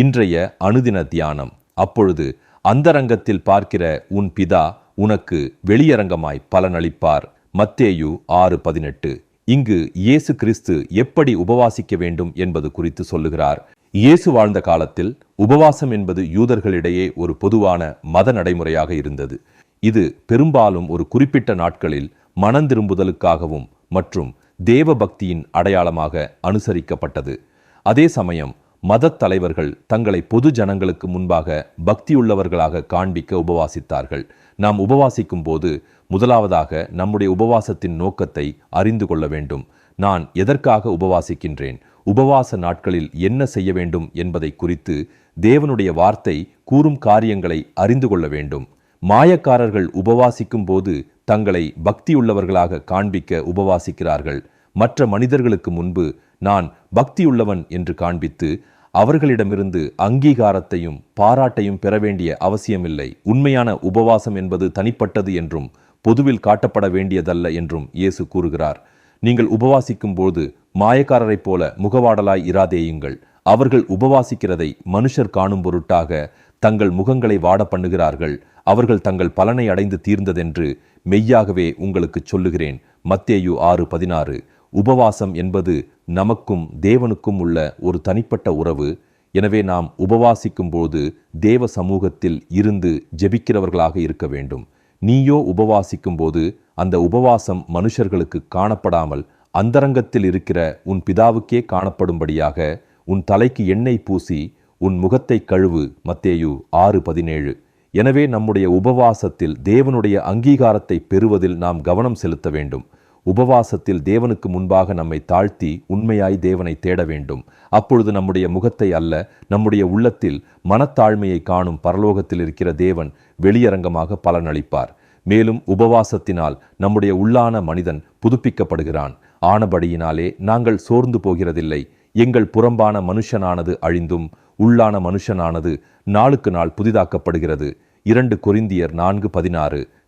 இன்றைய அனுதின தியானம். அப்பொழுது அந்தரங்கத்தில் பார்க்கிற உன் பிதா உனக்கு வெளியரங்கமாய் பலனளிப்பார். மத்தேயு ஆறு பதினெட்டு. இங்கு இயேசு கிறிஸ்து எப்படி உபவாசிக்க வேண்டும் என்பது குறித்து சொல்லுகிறார். இயேசு வாழ்ந்த காலத்தில் உபவாசம் என்பது யூதர்களிடையே ஒரு பொதுவான மத நடைமுறையாக இருந்தது. இது பெரும்பாலும் ஒரு குறிப்பிட்ட நாட்களில் மனந்திரும்புதலுக்காகவும் மற்றும் தேவ பக்தியின் அடையாளமாக அனுசரிக்கப்பட்டது. அதே சமயம் மதத் தலைவர்கள் தங்களை பொது ஜனங்களுக்கு முன்பாக பக்தியுள்ளவர்களாக காண்பிக்க உபவாசித்தார்கள். நாம் உபவாசிக்கும் போது முதலாவதாக நம்முடைய உபவாசத்தின் நோக்கத்தை அறிந்து கொள்ள வேண்டும். நான் எதற்காக உபவாசிக்கின்றேன்? உபவாச நாட்களில் என்ன செய்ய வேண்டும் என்பதை குறித்து தேவனுடைய வார்த்தை கூறும் காரியங்களை அறிந்து கொள்ள வேண்டும். மாயக்காரர்கள் உபவாசிக்கும் போது தங்களை பக்தியுள்ளவர்களாக காண்பிக்க உபவாசிக்கிறார்கள். மற்ற மனிதர்களுக்கு முன்பு நான் பக்தியுள்ளவன் என்று காண்பித்து அவர்களிடமிருந்து அங்கீகாரத்தையும் பாராட்டையும் பெற வேண்டிய அவசியமில்லை. உண்மையான உபவாசம் என்பது தனிப்பட்டது என்றும் பொதுவில் காட்டப்பட வேண்டியதல்ல என்றும் இயேசு கூறுகிறார். நீங்கள் உபவாசிக்கும் போது மாயக்காரரைப் போல முகவாடலாய் இராதேயுங்கள். அவர்கள் உபவாசிக்கிறதை மனுஷர் காணும் பொருட்டாக தங்கள் முகங்களை வாட பண்ணுகிறார்கள். அவர்கள் தங்கள் பலனை அடைந்து தீர்ந்ததென்று மெய்யாகவே உங்களுக்கு சொல்லுகிறேன். மத்தேயு ஆறு பதினாறு. உபவாசம் என்பது நமக்கும் தேவனுக்கும் உள்ள ஒரு தனிப்பட்ட உறவு. எனவே நாம் உபவாசிக்கும் போது தேவ சமூகத்தில் இருந்து ஜெபிக்கிறவர்களாக இருக்க வேண்டும். நீயோ உபவாசிக்கும் போது அந்த உபவாசம் மனுஷர்களுக்கு காணப்படாமல் அந்தரங்கத்தில் இருக்கிற உன் பிதாவுக்கே காணப்படும்படியாக உன் தலைக்கு எண்ணெய் பூசி உன் முகத்தை கழுவு. மத்தேயு ஆறு பதினேழு. எனவே நம்முடைய உபவாசத்தில் தேவனுடைய அங்கீகாரத்தை பெறுவதில் நாம் கவனம் செலுத்த வேண்டும். உபவாசத்தில் தேவனுக்கு முன்பாக நம்மை தாழ்த்தி உண்மையாய் தேவனை தேட வேண்டும். அப்பொழுது நம்முடைய முகத்தை அல்ல நம்முடைய உள்ளத்தில் மனத்தாழ்மையை காணும் பரலோகத்தில் இருக்கிற தேவன் வெளியரங்கமாக பலனளிப்பார். மேலும் உபவாசத்தினால் நம்முடைய உள்ளான மனிதன் புதுப்பிக்கப்படுகிறான். ஆனபடியினாலே நாங்கள் சோர்ந்து போகிறதில்லை. எங்கள் புறம்பான மனுஷனானது அழிந்தும் உள்ளான மனுஷனானது நாளுக்கு நாள் புதிதாக்கப்படுகிறது. இரண்டு கொரிந்தியர் நான்கு பதினாறு.